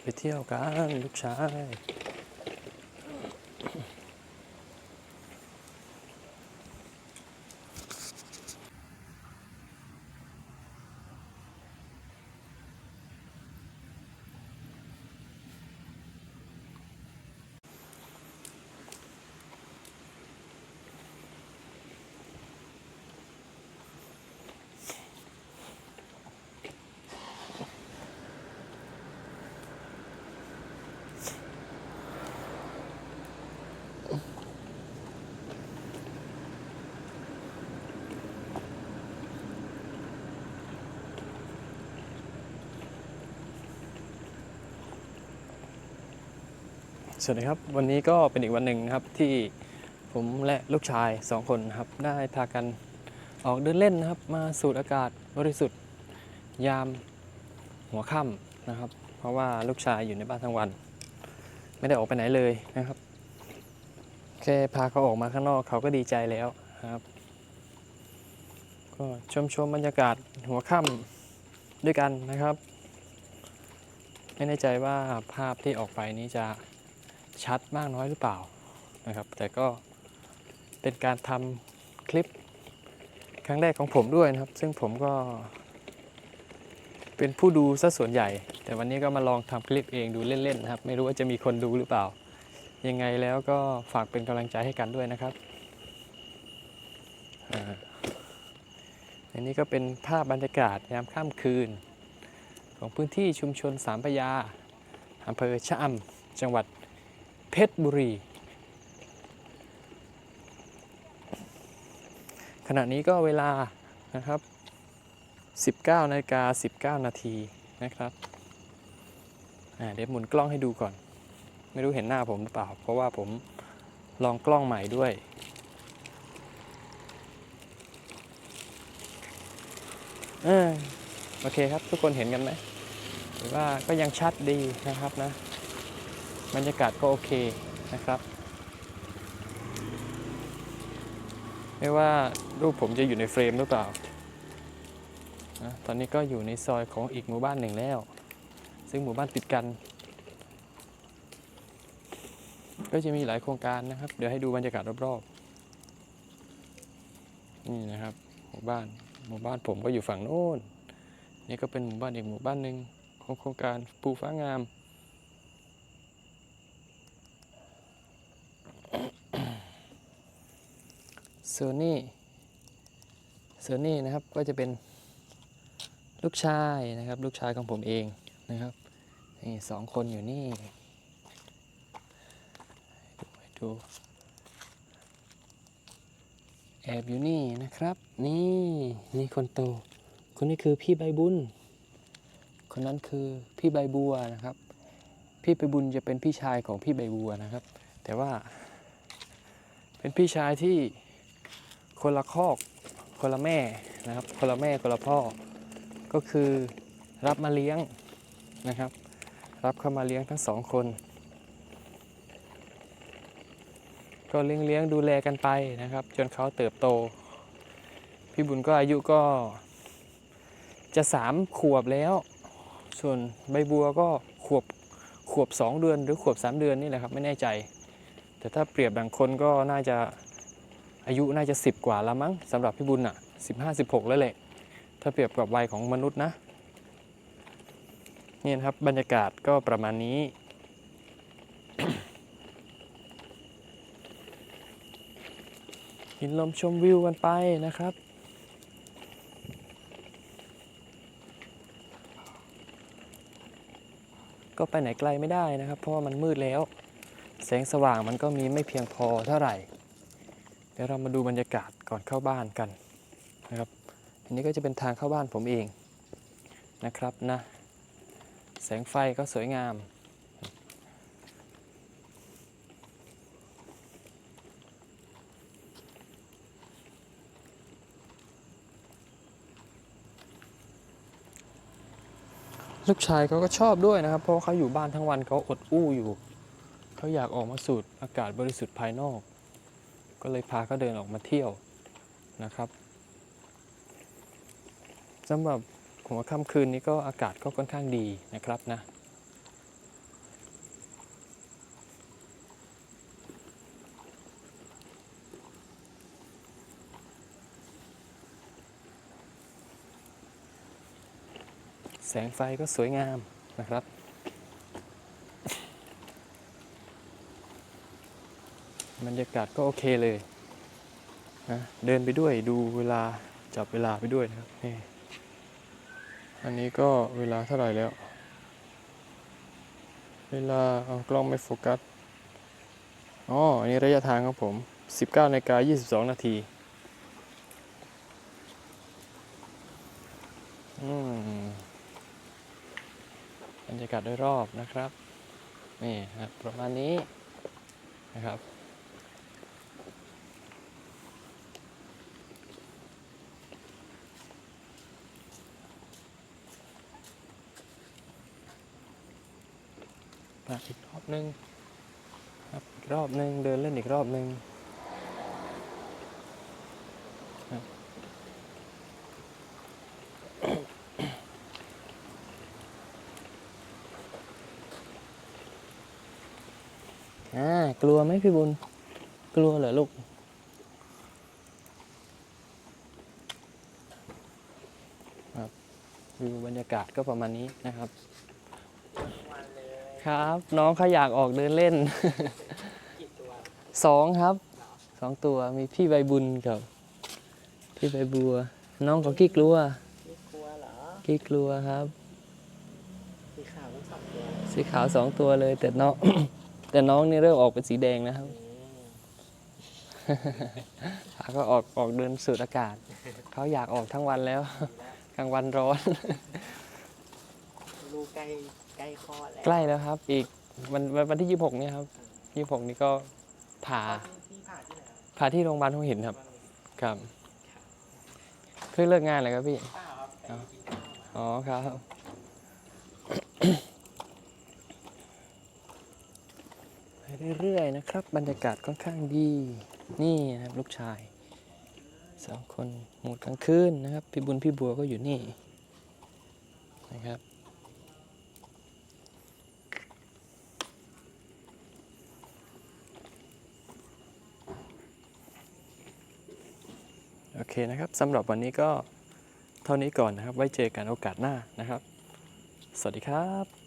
ไปเที่ยวกันลูกชาย สวัสดีครับ วันนี้ก็เป็นอีกวันหนึ่งนะครับที่ผมและลูกชายสองคนครับ ได้พากันออกเดินเล่นนะครับ มาสูดอากาศบริสุทธิ์ ยามหัวค่ำนะครับ เพราะว่าลูกชายอยู่ในบ้านทั้งวัน ไม่ได้ออกไปไหนเลยนะครับ แค่พาเขาออกมาข้างนอกเขาก็ดีใจแล้วครับ ก็ชมชมบรรยากาศหัวค่ำด้วยกันนะครับ ไม่แน่ใจว่าภาพที่ออกไปนี้จะ ชัดมากน้อยหรือเปล่านะครับ แต่ก็เป็นการทำคลิปครั้งแรกของผมด้วยนะครับ ซึ่งผมก็เป็นผู้ดูซะส่วนใหญ่ แต่วันนี้ก็มาลองทำคลิปเองดูเล่นๆนะครับ ไม่รู้ว่าจะมีคนดูหรือเปล่า ยังไงแล้วก็ฝากเป็นกำลังใจให้กันด้วยนะครับอันนี้ก็เป็นภาพบรรยากาศยามค่ำคืน ของพื้นที่ชุมชนสามพยาอำเภอชะอำจังหวัด เพชรบุรี ขณะนี้ก็เวลานะครับ 19นาฬิกา19 นาทีนะครับเดี๋ยวหมุนกล้องให้ดูก่อน ไม่รู้เห็นหน้าผมหรือเปล่า เพราะว่าผมลองกล้องใหม่ด้วยอโอเคครับทุกคนเห็นกันไหมหรือว่าก็ยังชัดดีนะครับนะ บรรยากาศก็โอเคนะครับ ไม่ว่ารูปผมจะอยู่ในเฟรมหรือเปล่า ตอนนี้ก็อยู่ในซอยของอีกหมู่บ้านหนึ่งแล้ว ซึ่งหมู่บ้านติดกัน ก็จะมีหลายโครงการนะครับ เดี๋ยวให้ดูบรรยากาศรอบๆ นี่นะครับหมู่บ้าน หมู่บ้านผมก็อยู่ฝั่งโน้น นี่ก็เป็นหมู่บ้านอีกหมู่บ้านหนึ่งของโครงการปูฟ้างาม ส่วนนี้ส่วนนี้นะครับก็จะเป็นลูกชายนะครับ ลูกชายของผมเองนะครับนี่สองคนอยู่นี่ดูดูแอบอยู่นี่นะครับ นี่นี่คนโต คนนี้คือพี่ใบบุญ คนนั้นคือพี่ใบบัวนะครับ พี่ใบบุญจะเป็นพี่ชายของพี่ใบบัวนะครับ แต่ว่าเป็นพี่ชายที่ คนละคอกคนละแม่นะครับ คนละแม่คนละพ่อ ก็คือรับมาเลี้ยงนะครับ รับเข้ามาเลี้ยงทั้งสองคน ก็เลี้ยงเลี้ยงดูแลกันไปนะครับ จนเขาเติบโต พี่บุญก็อายุก็ จะสามขวบแล้ว ส่วนใบบัวก็ขวบขวบสองเดือนหรือขวบสามเดือนนี่แหละครับ ไม่แน่ใจ แต่ถ้าเปรียบบางคนก็น่าจะ อายุน่าจะ 10 กว่าแล้วมั้งสำหรับพี่บุญอะ15 16 แล้วแหละถ้าเปรียบกับวัยของมนุษย์นะนี่นะครับบรรยากาศก็ประมาณนี้ กินลมชมวิวกันไปนะครับก็ไปไหนไกลไม่ได้นะครับ เพราะว่ามันมืดแล้ว แสงสว่างมันก็มีไม่เพียงพอเท่าไหร่ ดี๋ยวเรามาดูบรรยากาศก่อนเข้าบ้านกันนะครับ อันนี้ก็จะเป็นทางเข้าบ้านผมเองนะครับนะ แสงไฟก็สวยงาม ลูกชายเขาก็ชอบด้วยนะครับ เพราะเขาอยู่บ้านทั้งวันเขาอดอู้อยู่ เขาอยากออกมาสูดอากาศบริสุทธิ์ภายนอก ก็เลยพาเขาเดินออกมาเที่ยวนะครับสำหรับหัวค่ำคืนนี้ก็อากาศก็ค่อนข้างดีนะครับนะแสงไฟก็สวยงามนะครับ บรรยากาศก็โอเคเลยนะเดินไปด้วยดูเวลาจับเวลาไปด้วยนะครับนี่อันนี้ก็เวลาเท่าไหร่แล้ว เวลาเอากล้องไม่โฟกัสอ๋ออันนี้ระยะทางครับผม 19นาฬิกา22 นาทีอืมบรรยากาศโดยรอบนะครับ นี่ประมาณนี้นะครับ อีกรอบหนึงครับอีกรอบหนึงเดินเล่นอีกรอบหนึงอ่ากลัวไหมพี่บุญ กลัวเหรอลูกครับวิวบรรยากาศก็ประมาณนี้นะครับ ครับ น้องเขาอยากออกเดินเล่น สองครับสองตัวมีพี่ใบบุญกับ พี่ใบบัว น้องก็ขี้กลัวไม่กลัวเหรอขี้กลัวครับ สีขาวทั้งสองตัวสีขาวสองตัวเลย แต่น้อง แต่น้องนี่เริ่มออกเป็นสีแดงนะครับอืมขาก็ออกออกเดินสูดอากาศ เขาอยากออกทั้งวันแล้ว กลางวันร้อน ลูกใกล้ ใกล้คลอดแล้วใกล้แล้วครับ อีกวันวันวันที่ยี่หกเนี่ยครับยี่หกนี่ก็ผ่าที่ผ่าที่ไหนครับผ่าที่โรงพยาบาลหัวหินครับ ครับเพิ่งเลิกงานเลยครับพี่ เปล่าครับไปกินข้าวมาอ๋อครับ ไปเรื่อยๆนะครับ บรรยากาศค่อนข้างดี นี่นะครับลูกชายสองคนหมดกลางคืนนะครับ พี่บุญพี่บัวก็อยู่นี่นะครับ อเคนะครับสำหรับวันนี้ก็เท่านี้ก่อนนะครับ ไว้เจอกันโอกาสหน้านะครับ สวัสดีครับ